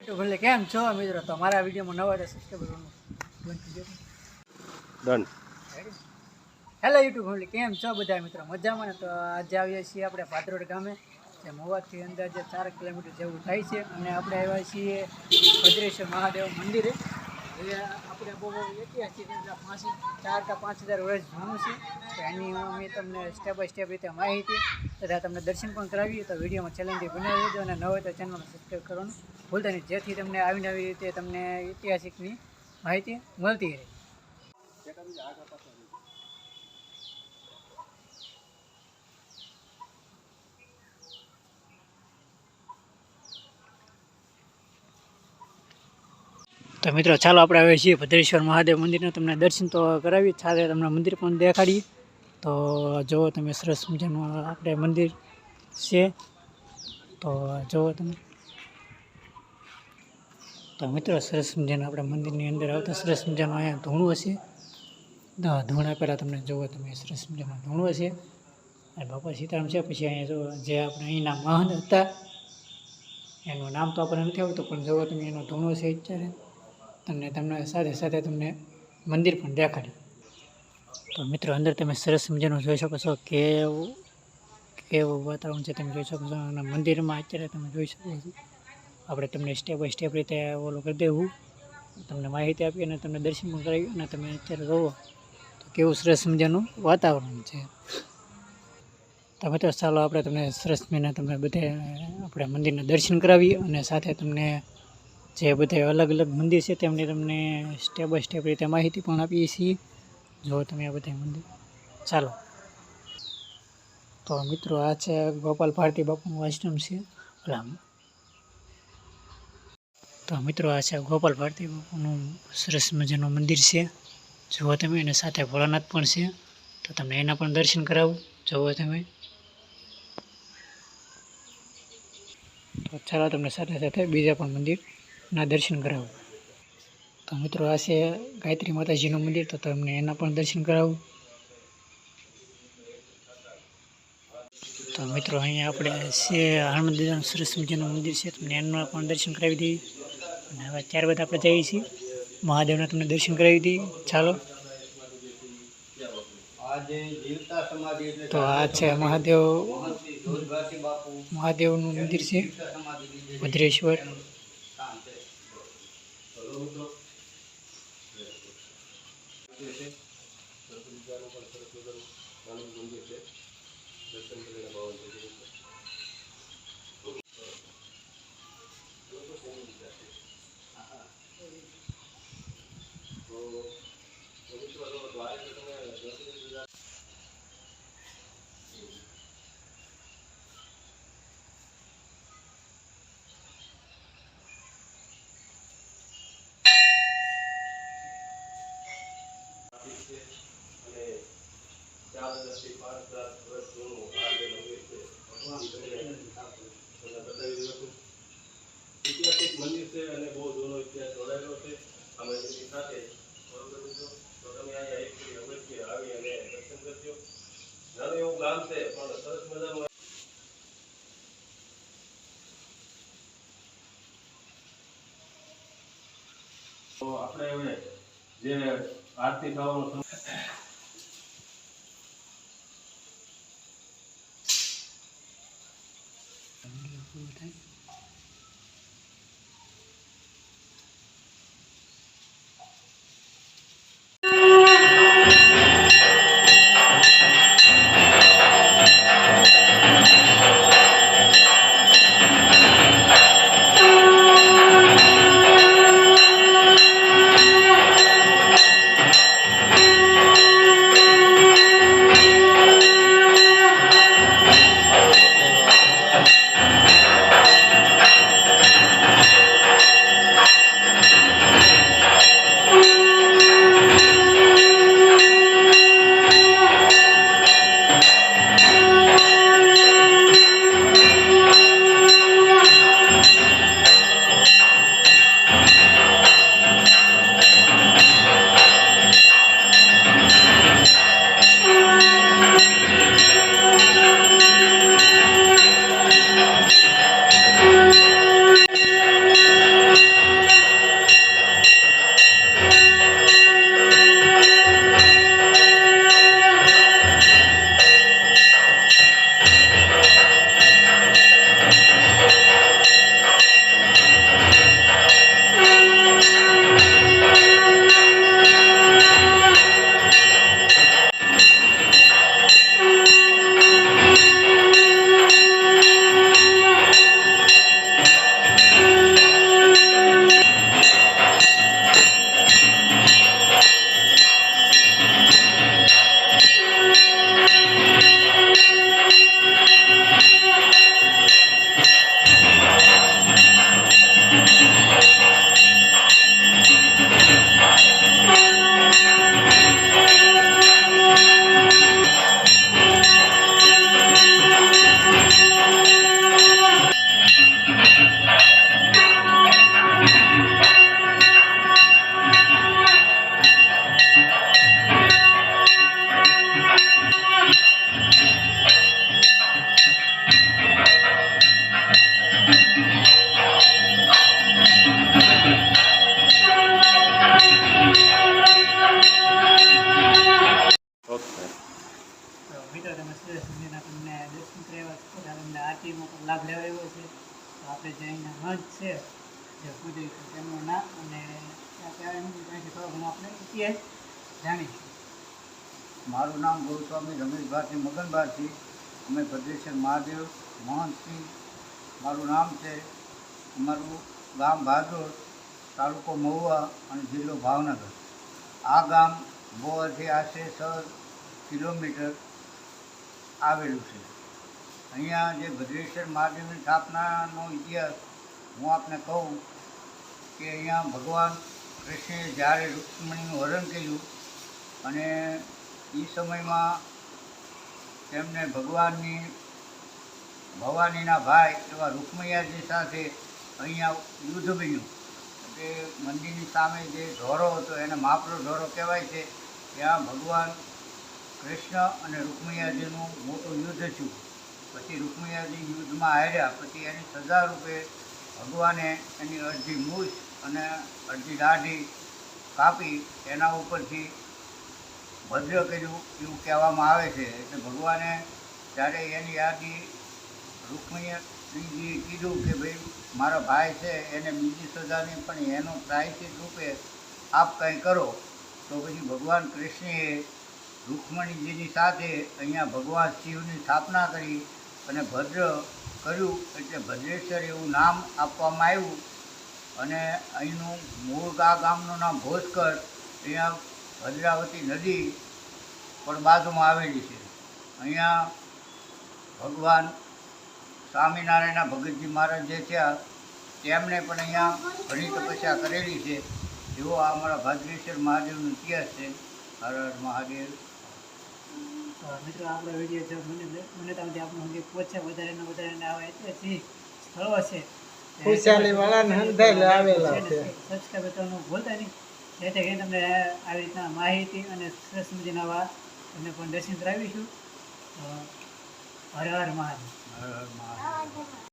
ભલે કેમ છો મિત્રો? તો મારા વિડીયોમાં નવા subscriber done hello YouTube family કેમ છો બધા મિત્રો? મજામાં ને? તો આજે આવીએ છીએ આપણે ભાદરોડ ગામે જે મોવાથી અંદાજે ચાર કિલોમીટર જેવું થાય છે. અને આપણે આવ્યા છીએ ભદ્રેશ્વર મહાદેવ મંદિરે. આપણે બહુ ઐતિહાસિક પાંચ ચાર કે પાંચ હજાર વર્ષ જૂનું છે. તો એની અમે તમને સ્ટેપ બાય સ્ટેપ રીતે માહિતી તથા તમને દર્શન પણ કરાવીએ. તો વિડીયોમાં ચેલેન્જ બનાવી દેજો અને ન હોય તો ચેનલને સબસ્ક્રાઈબ કરવાનું. ભૂલતા નહીં જેથી તમને આવી નવી રીતે તમને ઐતિહાસિકની માહિતી મળતી રહે. તો મિત્રો, ચાલો આપણે આવીએ છીએ ભદ્રેશ્વર મહાદેવ મંદિરના. તમને દર્શન તો કરાવી, સાથે તમને મંદિર પણ દેખાડીએ તો જુઓ તમે સરસ મજાનું આપણે મંદિર છે. તો જુઓ તમે. તો મિત્રો, સરસ મજાનું આપણે મંદિરની અંદર આવતા સરસ મજાનું અહીંયા ધૂણું હશે. ધૂણા પહેલાં તમને જુઓ તમે, સરસ મજાનું ધૂણું હશે. અને બાપા સીતારામ છે, પછી અહીંયા જો જે આપણે અહીંના મહંત હતા, એનું નામ તો આપણને નથી આવતું પણ જુઓ તમે, એનો ધૂણો છે અત્યારે. તમને તમને સાથે સાથે તમને મંદિર પણ દેખાડ્યું. તો મિત્રો, અંદર તમે સરસ મજાનું જોઈ શકો છો કેવું કેવું વાતાવરણ છે તમે જોઈ શકો છો. અને મંદિરમાં અત્યારે તમે જોઈ શકો છો. આપણે તમને સ્ટેપ બાય સ્ટેપ રીતે ઓલું કરી દેવું. તમને માહિતી આપી અને તમને દર્શન પણ કરાવ્યું અને તમે અત્યારે રહો. તો કેવું સરસ મજાનું વાતાવરણ છે. તમે તો ચાલો આપણે તમને સરસ મહિના તમને બધે આપણે મંદિરના દર્શન કરાવીએ અને સાથે તમને જે બધે અલગ અલગ મંદિર છે તેમની તમને સ્ટેપ બાય સ્ટેપ રીતે માહિતી પણ આપીએ છીએ. જો તમે આ બધા મંદિર, ચાલો. તો મિત્રો, આ છે ગોપાલ ભારતી બાપુનું આશ્રમ છે. ઓલા તો મિત્રો આ છે ગોપાલ ભારતી બાપુનું સરસ મજાનું મંદિર છે. જુઓ તમે, અને સાથે ભોળાનાથ પણ છે. તો તમને એના પણ દર્શન કરાવું. જુઓ તમે. તો ચાલો તમને સાથે સાથે બીજા પણ મંદિરના દર્શન કરાવું. તો મિત્રો આ છે ગાયત્રી માતાજીનું મંદિર, તો તમને એના પણ દર્શન કરાવું. તો મિત્રો અહીંયા આપણે છે હનુમાન સરસ મજાનું મંદિર છે. તમને એના પણ દર્શન કરાવી દઈએ. અને હવે ત્યારબાદ આપણે જઈએ છીએ. મહાદેવના તમને દર્શન કરાવી દઈએ. ચાલો. તો આ છે મહાદેવ. મહાદેવનું મંદિર છે. ભદ્રેશ્વર. એવું ગામ છે પણ સરસ મજાનું તો આપણે હવે જે આરતી થવાનો સમય 嗯，对 તેમનું નામ અને ત્યાં એમની પાસેથી થોડો આપણે ઇતિહાસ જાણીશું. મારું નામ ગુરુસ્વામી રમેશભાઈ ભારતી મગનભાઈ અમે ભદ્રેશ્વર મહાદેવ મોહનસિંહ, મારું નામ છે અમારું ગામ ભાદોર તાલુકો મહુવા અને જિલ્લો ભાવનગર. આ ગામ ગોવાથી આશરે છ કિલોમીટર આવેલું છે. અહીંયા જે ભદ્રેશ્વર મહાદેવની સ્થાપનાનો ઇતિહાસ હું આપને કહું કે અહીંયા ભગવાન કૃષ્ણે જ્યારે રુક્ષ્મણીનું હરણ કર્યું અને એ સમયમાં તેમને ભગવાનની, ભવાનીના ભાઈ એવા રુક્મૈયાજી સાથે અહીંયા યુદ્ધ બન્યું. એટલે મંદિરની સામે જે ઢોરો હતો, એને માપરો ઢોરો કહેવાય છે, ત્યાં ભગવાન કૃષ્ણ અને રુક્મૈયાજીનું મોટું યુદ્ધ થયું. પછી રુક્મૈયાજી યુદ્ધમાં હાર્યા, પછી એની સજા રૂપે ભગવાને એની અડધી મૂછ અને અડધી દાઢી કાપી એના ઉપરથી ભદ્ર કર્યું એવું કહેવામાં આવે છે. એટલે ભગવાને જ્યારે એની યાદી રૂકમણીજી કીધું કે ભાઈ મારા ભાઈ છે, એને બીજી સજાની પણ એનો પ્રાયશ્ચિત રૂપે આપ કંઈ કરો, તો પછી ભગવાન કૃષ્ણએ રૂકમણીજીની સાથે અહીંયા ભગવાન શિવની સ્થાપના કરી અને ભદ્ર કર્યું. એટલે ભદ્રેશ્વર એવું નામ આપવામાં આવ્યું. અને અહીંનું મૂળ આ ગામનું નામ ભોજકર, અહીંયા ભદ્રાવતી નદી પણ બાજુમાં આવેલી છે. અહીંયા ભગવાન સ્વામિનારાયણના ભગતજી મહારાજ જે થયા તેમણે પણ અહીંયા ઘણી તપસ્યા કરેલી છે. એવો આ અમારા ભાદ્રેશ્વર મહાદેવનો ઇતિહાસ છે. હર હર મહાદેવ. મિત્રો, આપણો વીડિયો જો મને મને ત્યાંથી આપણું સુધી પહોંચે વધારે ને વધારે ને એટલે જે સ્થળો છે ખુશાલી વાળાને હંધાઈ આવેલા છે. સબસ્ક્રાઈબર કરવાનું ભૂલતા નહીં. જેથી કરીને તમને આવી રીતના માહિતી અને સરસ મજાના વાત તમને પણ દર્શન કરાવીશું. તો હર હર મહાદેવ. હર હર મહાદેવ.